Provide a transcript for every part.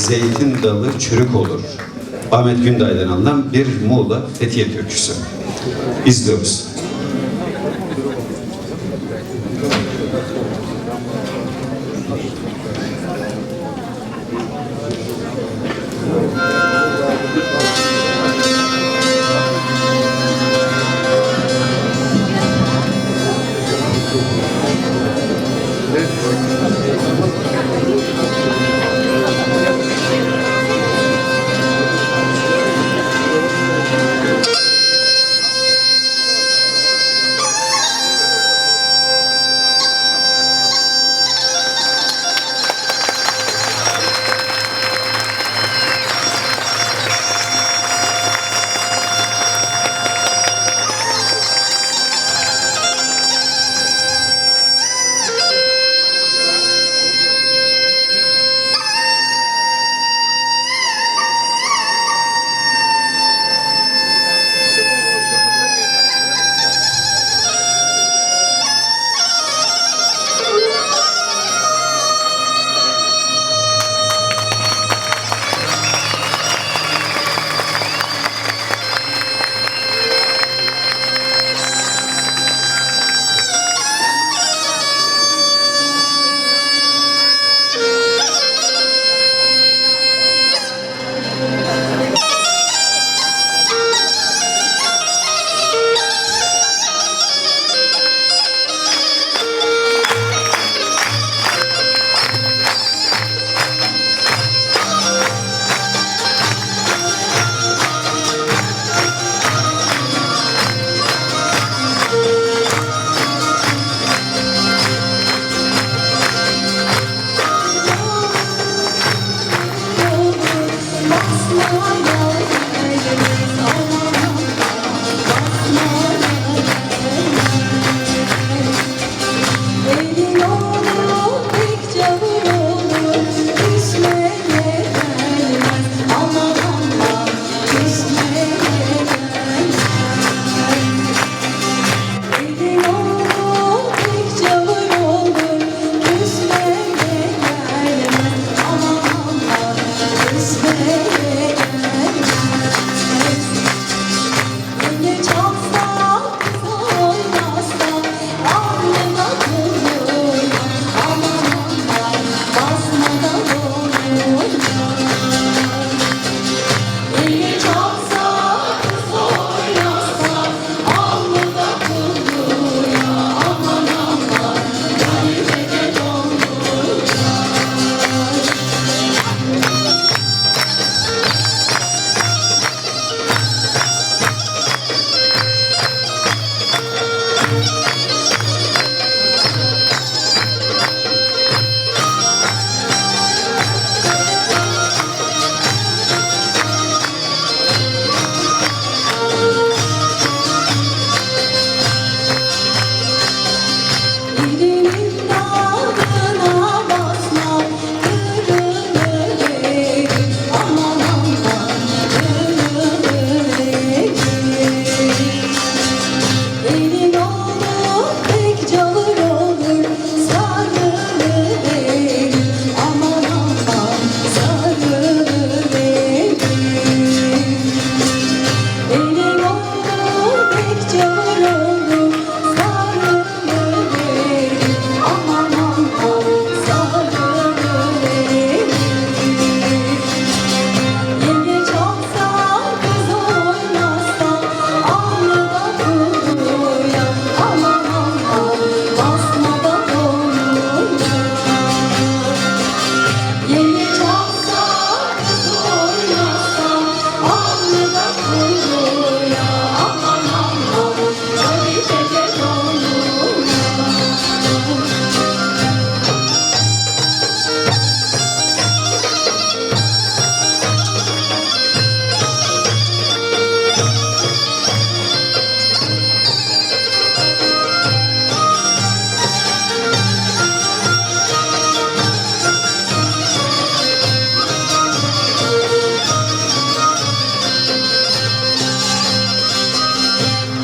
Zeytin dalı çürük olur. Ahmet Günday'dan alınan bir Muğla Fethiye türküsü. İzliyoruz. 为你愁。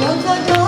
要再多。